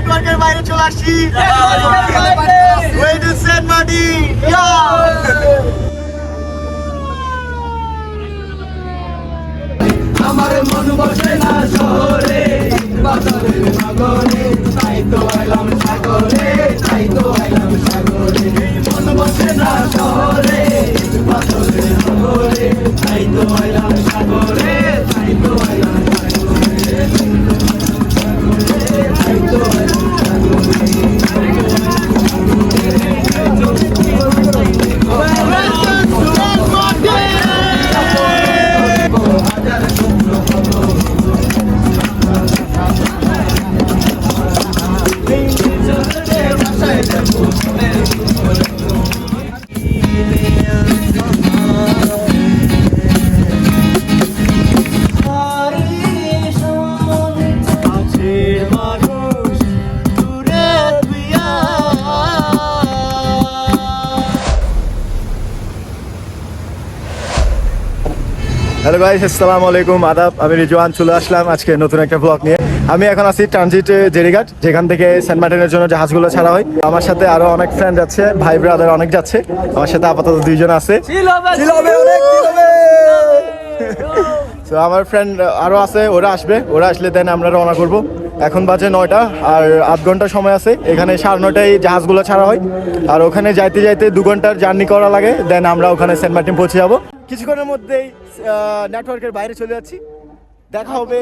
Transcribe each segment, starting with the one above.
নেটওয়ার্কের বাইরে চলে আসছি। ওই টু সেন্ট মার্টিন আমার মন বসে না শহরে, বাজারের নগরে তাই তো আইলাম সাগরে, তাই তো আইলাম সাগরে। মন বসে না শহরে হ্যালো ভাই আসসালামু আলাইকুম আদাব আমি রিজওয়ান চলে আসলাম আজকে নতুন একটা ব্লগ নিয়ে। আমি এখন আছি ট্রানজিট জেরিঘাট যেখান থেকে সেন্ট মার্টিনের জন্য জাহাজগুলো ছাড়া হয়। আমার সাথে আরও অনেক ফ্রেন্ড যাচ্ছে ভাই ব্রাদার অনেক যাচ্ছে। আমার সাথে আপাতত দুইজন আছে। তো আমার ফ্রেন্ড আরও আছে ওরা আসবে। ওরা আসলে দেন আমরা রওনা করব। এখন বাজে নয়টা আর আধ ঘণ্টা সময় আছে। এখানে সাড়ে নয়টায় জাহাজগুলো ছাড়া হয়। আর ওখানে যাইতে যাইতে দু ঘণ্টার জার্নি করা লাগে। দেন আমরা ওখানে সেন্ট মার্টিন পৌঁছে যাব। কিছুক্ষণের মধ্যেই নেটওয়ার্কের বাইরে চলে যাচ্ছি। দেখা হবে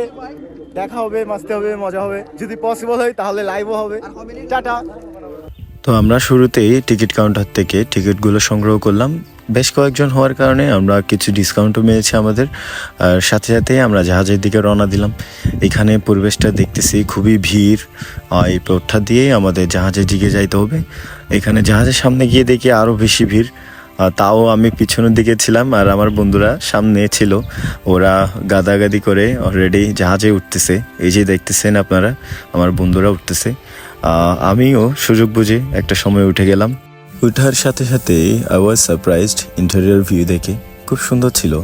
দেখা হবে, মাসতে হবে, মজা হবে। যদি পসিবল হয়, তাহলে লাইভও হবে। টাটা। তো আমরা শুরুতেই টিকিট কাউন্টার থেকে টিকিটগুলো সংগ্রহ করলাম। বেশ কয়েকজন হওয়ার কারণে আমরা কিছু ডিসকাউন্টও পেয়েছি আমাদের। আর সাথে সাথে আমরা জাহাজের দিকে রওনা দিলাম। এখানে পরিবেশটা দেখতেছি খুবই ভিড়। এই পথটা দিয়েই আমাদের জাহাজের দিকে যাইতে হবে। এখানে জাহাজের সামনে গিয়ে দেখি আরও বেশি ভিড়। তাও আমি পিছনের দিকে ছিলাম আর আমার বন্ধুরা সামনে ছিল। ওরা গাদাগাদি করে অলরেডি জাহাজে উঠতেছে। এই যে দেখতেছেন আপনারা, আমার বন্ধুরা উঠতেছে। আমিও সুযোগ বুঝে একটা সময় উঠে গেলাম। উঠার সাথে সাথে I was surprised interior view দেখে। খুব সুন্দর ছিল।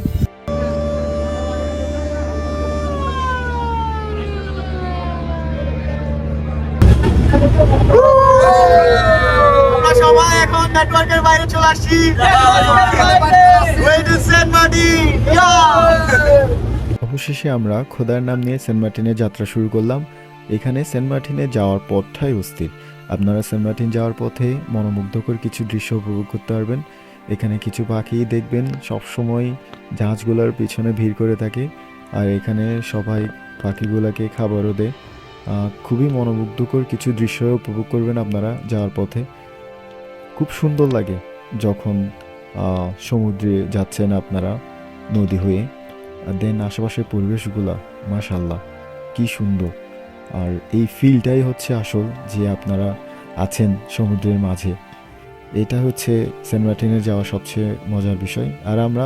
নেটওয়ার্কের বাইরে চলে অবশেষে আমরা খোদার নাম নিয়ে সেন্ট মার্টিনে যাত্রা শুরু করলাম। এখানে সেন্ট মার্টিনে যাওয়ার পথটাই অস্থির। আপনারা সেন্ট মার্টিন যাওয়ার পথে মনোমুগ্ধকর কিছু দৃশ্য উপভোগ করতে পারবেন। এখানে কিছু পাখি দেখবেন, সবসময় জাহাজগুলোর পিছনে ভিড় করে থাকে। আর এখানে সবাই পাখিগুলোকে খাবারও দেয়। খুবই মনোমুগ্ধকর কিছু দৃশ্য উপভোগ করবেন আপনারা যাওয়ার পথে। খুব সুন্দর লাগে যখন সমুদ্রে যাচ্ছেন আপনারা নদী হয়ে। দেন আশেপাশের পরিবেশগুলা মাশাল্লাহ কি সুন্দর। আর এই ফিলটাই হচ্ছে আসল যে আপনারা আছেন সমুদ্রের মাঝে। এটা হচ্ছে সেন্ট মার্টিনে যাওয়া সবচেয়ে মজার বিষয়। আর আমরা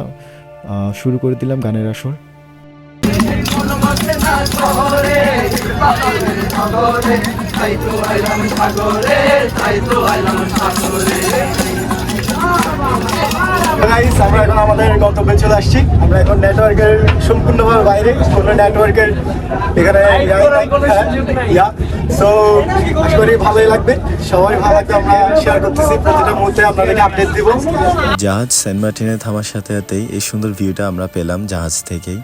শুরু করে দিলাম গানের আসর। তাই তো আইলাম সাগরে তাই তো আইলাম সাগরে। গাইস আমরা এখন আমাদের গন্তব্যে চলে আসছি। আমরা এখন নেটওয়ার্কের সম্পূর্ণভাবে বাইরে কোনো নেটওয়ার্কের এখানে ইয়া সো আশা করি ভালোই লাগবে। সবাই ভালো লাগবে আমরা শেয়ার করতেছি। প্রতিটা মুহূর্তে আপনাদেরকে আপডেট দিব। জাহাজ সেন্ট মার্টিনে থামার সাথে সাথেই এই সুন্দর ভিউটা আমরা পেলাম জাহাজ থেকেই।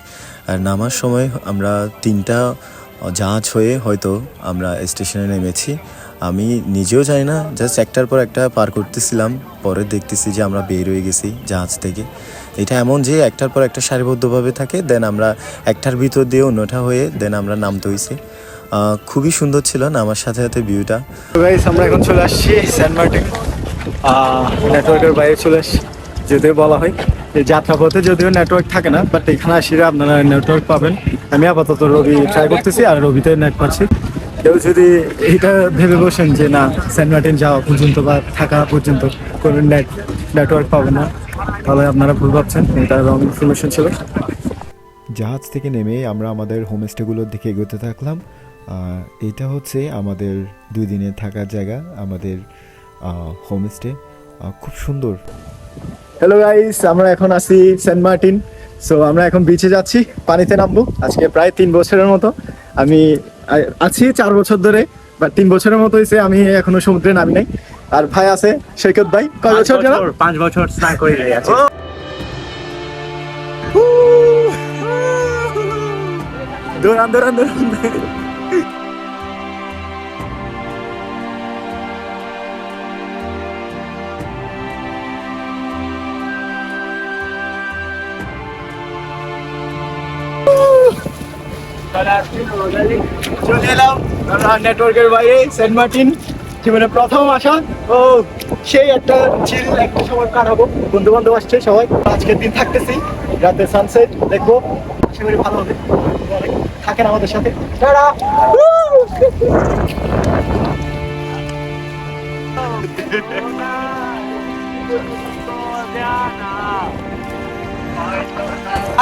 আর নামার সময় আমরা তিনটা জাহাজ হয়ে হয়তো আমরা স্টেশনে নেমেছি। আমি নিজেও জানি না জাস্ট একটার পর একটা পার করতেছিলাম, পরে দেখতেছি যে আমরা বের হয়ে গেছি জাহাজ থেকে। এটা এমন যে একটার পর একটা সারিবদ্ধভাবে থাকে দেন আমরা একটার ভিতর দিয়ে অন্যটা হয়ে দেন আমরা নামতে হয়েছি খুবই সুন্দর ছিল না আমার সাথে সাথে ভিউটা। আমরা এখন চলে আসছি সেন্ট মার্টিন নেটওয়ার্কের বাইরে চলে আসছি যদিও বলা হয়। যাত্রাপথে যদিও নেটওয়ার্ক থাকে না বাট এখানে আসলে আপনারা নেটওয়ার্ক পাবেন। আমি আপাতত রবি ট্রাই করতেছি আর রবিতে নেট পাচ্ছি। কেউ যদি এইটা ভেবে বসেন যে না, সেন্ট মার্টিন যাওয়া পর্যন্ত বা থাকা পর্যন্ত কোনো নেট নেটওয়ার্ক পাবে না, তাহলে আপনারা ভুল ভাবছেন, এটা রং ইনফরমেশন ছিল। জাহাজ থেকে নেমে আমরা আমাদের হোমস্টেগুলোর দিকে এগোতে থাকলাম। এটা হচ্ছে আমাদের দুই দিনে থাকার জায়গা, আমাদের হোমস্টে খুব সুন্দর। হ্যালো গাইস আমরা এখন আছি সেন্ট মার্টিন সো আমরা এখন বিচে যাচ্ছি পানিতে নামবো। আজকে প্রায় তিন বছরের মতো। আমি আছি চার বছর ধরে বা তিন বছরের মতো হয়েছে আমি এখনও সমুদ্রে নামি নাই। আর ভাই আছে সৈকত ভাই কয় বছর জানো পাঁচ বছর স্নান করে আছে দৌড়ান দৌড়ান দৌড়ান। চলে এলাম নেটওয়ার্কের বাইরে সেন্ট মার্টিন জীবনে প্রথম আসা। ও, সেই একটা চিল একটা সময় কাটাবো। বন্ধু বান্ধব আসছে সবাই। আজকের দিন থাকতেছি। রাতে সানসেট দেখব। আশা করি ভালো হবে। থাকেন আমাদের সাথে। টাটা!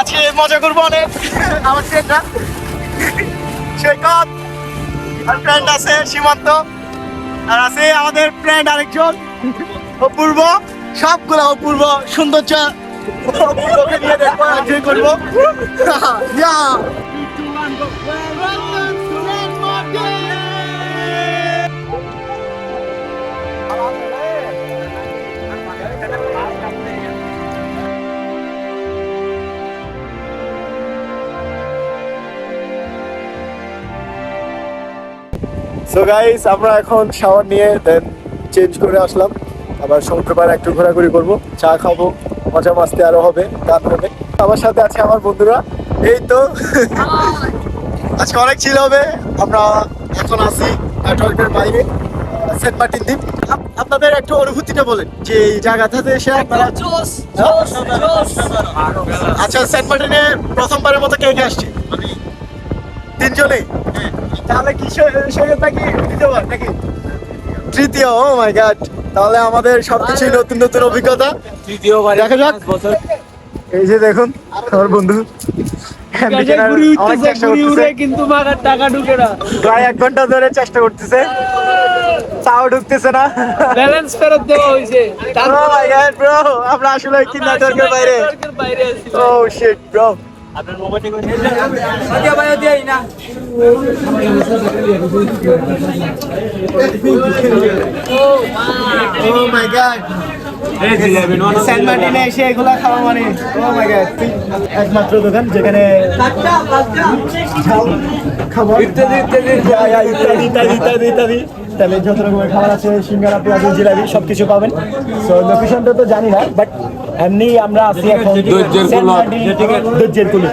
আজকে মজা করব অনেক। আমার ফ্রেন্ডরা সৈকত আর ফ্রেন্ড আছে, সীমান্ত। আর আছে আমাদের ফ্রেন্ড আরেকজন, অপূর্ব। সবগুলো অপূর্ব সৌন্দর্য করব। সো গাইস আমরা এখন শাওয়ার নিয়ে দেন চেঞ্জ করে আসলাম। আবার সমুদ্র পাড়ে একটু ঘোরাঘুরি করব। চা খাব মজা মাস্তি আরও হবে গান হবে। আমার সাথে আছে আমার বন্ধুরা। এই তো। আজকে অনেক ছিল হবে। আমরা এখন আছি নেটওয়ার্কের বাইরে সেন্ট মার্টিন দ্বীপ। আপনাদের একটু অনুভূতিটা বলেন যে এই জায়গাটাতে এসে আপনারা আচ্ছা সেন্ট মার্টিনে প্রথমবারের মতো কে কে আসছে? তিনজনেই? তাহলে কি নাকি দ্বিতীয়বার নাকি? তৃতীয় ও মাই গড তাহলে আমাদের সবকিছুই নতুন নতুন অভিজ্ঞতা। তৃতীয়বার দেখা যাক। এই যে দেখুন আমার বন্ধু। অনেক চেষ্টা করতেছে। কিন্তু টাকা ঢুকে না। প্রায় এক ঘণ্টা ধরে চেষ্টা করতেছে। চাও ঢুকতেছে না। ব্যালেন্স ফেরত দেওয়া হয়েছে। ব্রো আমরা আসলে কি নেটওয়ার্কের বাইরে। ও শিট ব্রো মার্টিনে এসে এগুলা খাওয়া মানে ও মাই গড একমাত্র দোকান যেখানে খাবার ইত্যাদি ইত্যাদি ইত্যাদি ইত্যাদি ইত্যাদি ইত্যাদি তাহলে যত রকমের খাবার আছে সিঙ্গারা পেঁয়াজ জিলাপি সব কিছু পাবেন সো লোকেশনটা তো জানি না বাট এমনি আমরা আছি এখন দজ্জের কুলি।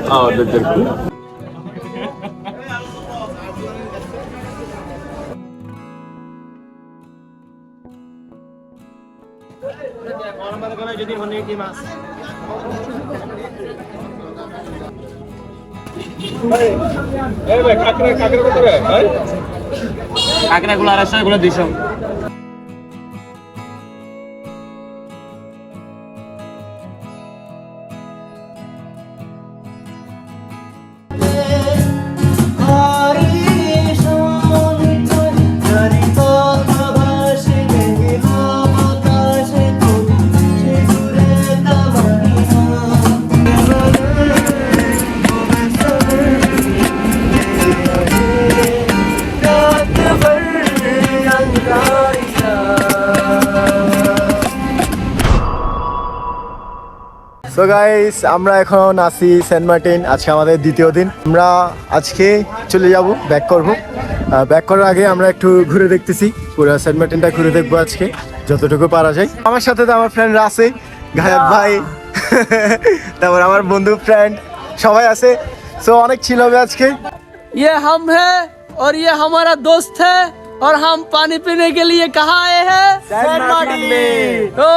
কাকড়া গুলো আড়াইশো এগুলো দুইশো। সো গাইস আমরা এখন আছি সেন্ট মার্টিন আজকে আমাদের দ্বিতীয় দিন আমরা আজকে চলে যাব ব্যাক করব ব্যাক করার আগে আমরা একটু ঘুরে দেখতেছি পুরো সেন্ট মার্টিনটা ঘুরে দেখবো আজকে যতটুকু পারা যায় আমার সাথে তো আমার ফ্রেন্ডরা আছে গায়ক ভাই তারপর আমার বন্ধু ফ্রেন্ড সবাই আছে সো অনেক ছিল হবে আজকে ये हम है और ये हमारा दोस्त है और हम पानी पीने के लिए कहाँ आए हैं সেন্ট মার্টিন ओ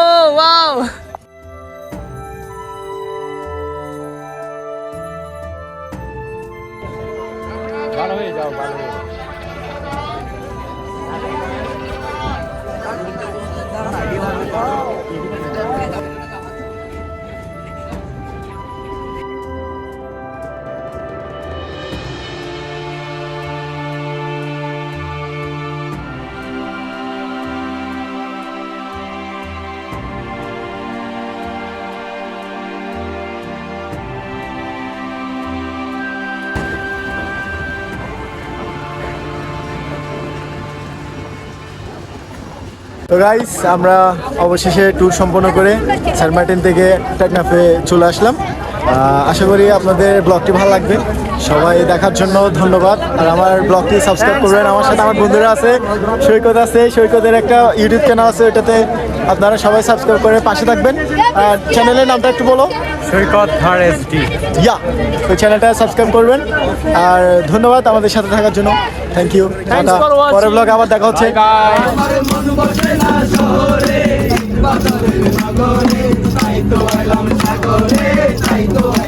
তো গাইস আমরা অবশেষে ট্যুর সম্পন্ন করে সেন্ট মার্টিন থেকে টেকনাফে চলে আসলাম। আশা করি আপনাদের ব্লগটি ভালো লাগবে। সবাই দেখার জন্য ধন্যবাদ। আর আমার ব্লগটি সাবস্ক্রাইব করবেন। আমার সাথে আমার বন্ধুরা আছে। সৈকত আছে। সৈকতের একটা ইউটিউব চ্যানেল আছে। ওইটাতে আপনারা সবাই সাবস্ক্রাইব করে পাশে থাকবেন। আর চ্যানেলের নামটা একটু বলো। সৈকত ধর এসডি ইয়া ওই চ্যানেলটা সাবস্ক্রাইব করবেন। আর ধন্যবাদ আমাদের সাথে থাকার জন্য। থ্যাংক ইউ পরের ব্লগ আবার দেখা হচ্ছে। আমার মন